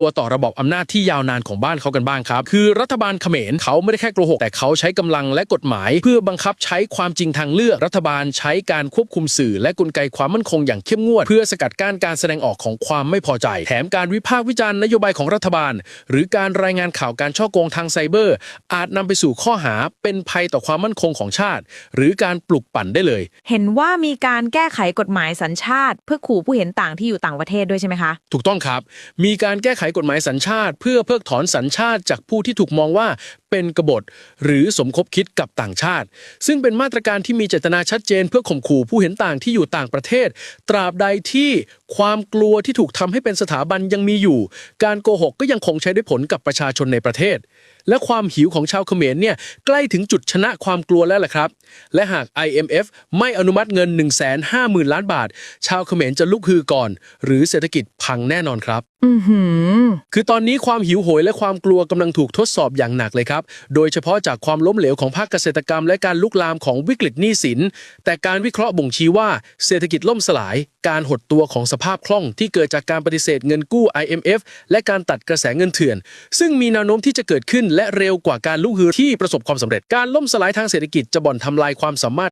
ตัวต่อระบอบอำนาจที่ยาวนานของบ้านเขากันบ้างครับ คือรัฐบาลเขมรเขาไม่ได้แค่โกหก แต่เขาใช้กำลังและกฎหมาย เพื่อบังคับใช้ความจริงทางเลือก รัฐบาลใช้การควบคุมสื่อ และกลไกความมั่นคงอย่างเข้มงวด เพื่อสกัดกั้นการแสดงออกของความไม่พอใจ แถมการวิพากษ์วิจารณ์นโยบายของรัฐบาล หรือการรายงานข่าวการช่อโกงทางไซเบอร์ อาจนำไปสู่ข้อหาเป็นภัยต่อความมั่นคงของชาติ หรือการปลุกปั่นได้เลย เห็นว่ามีการแก้ไขกฎหมายสัญชาติ เพื่อขู่ผู้เห็นต่างที่อยู่ต่างประเทศด้วยใช่ไหมคะ ถูกต้องครับ มีการแก้ไขกฎหมายสัญชาติ เพื่อเพิกถอนสัญชาติจากผู้ที่ถูกมองว่า เป็นกบฏ หรือสมคบคิดกับต่างชาติ ซึ่งเป็นมาตรการที่มีเจตนาชัดเจน เพื่อข่มขู่ผู้เห็นต่างที่อยู่ต่างประเทศ ตราบใดที่ความกลัวที่ถูกทำให้เป็นสถาบันยังมีอยู่ การโกหกก็ยังคงใช้ได้ผลกับประชาชนในประเทศ และความหิวของชาวเขมรเนี่ยใกล้ถึงจุดชนะความกลัวแล้วล่ะครับ และหาก IMF ไม่อนุมัติเงิน 150,000 ล้านบาท ชาวเขมรจะลุกฮือก่อน หรือเศรษฐกิจพังแน่นอนครับอือหือคือตอนนี้ความหิวโหยและความกลัวกำลังถูกทดสอบอย่างหนักเลยครับโดยเฉพาะจากความล้มเหลวของภาคเกษตรกรรม และการลุกลามของวิกฤตหนี้สิน แต่การวิเคราะห์บ่งชี้ว่าเศรษฐกิจล่มสลาย การหดตัวของสภาพคล่องที่เกิดจากการปฏิเสธเงินกู้ IMF และการตัดกระแสเงินเถื่อน ซึ่งมีแนวโน้มที่จะเกิดขึ้นและเร็วกว่าการลุกฮือที่ประสบความสำเร็จ การล่มสลายทางเศรษฐกิจจะบ่อนทำลายความสามารถ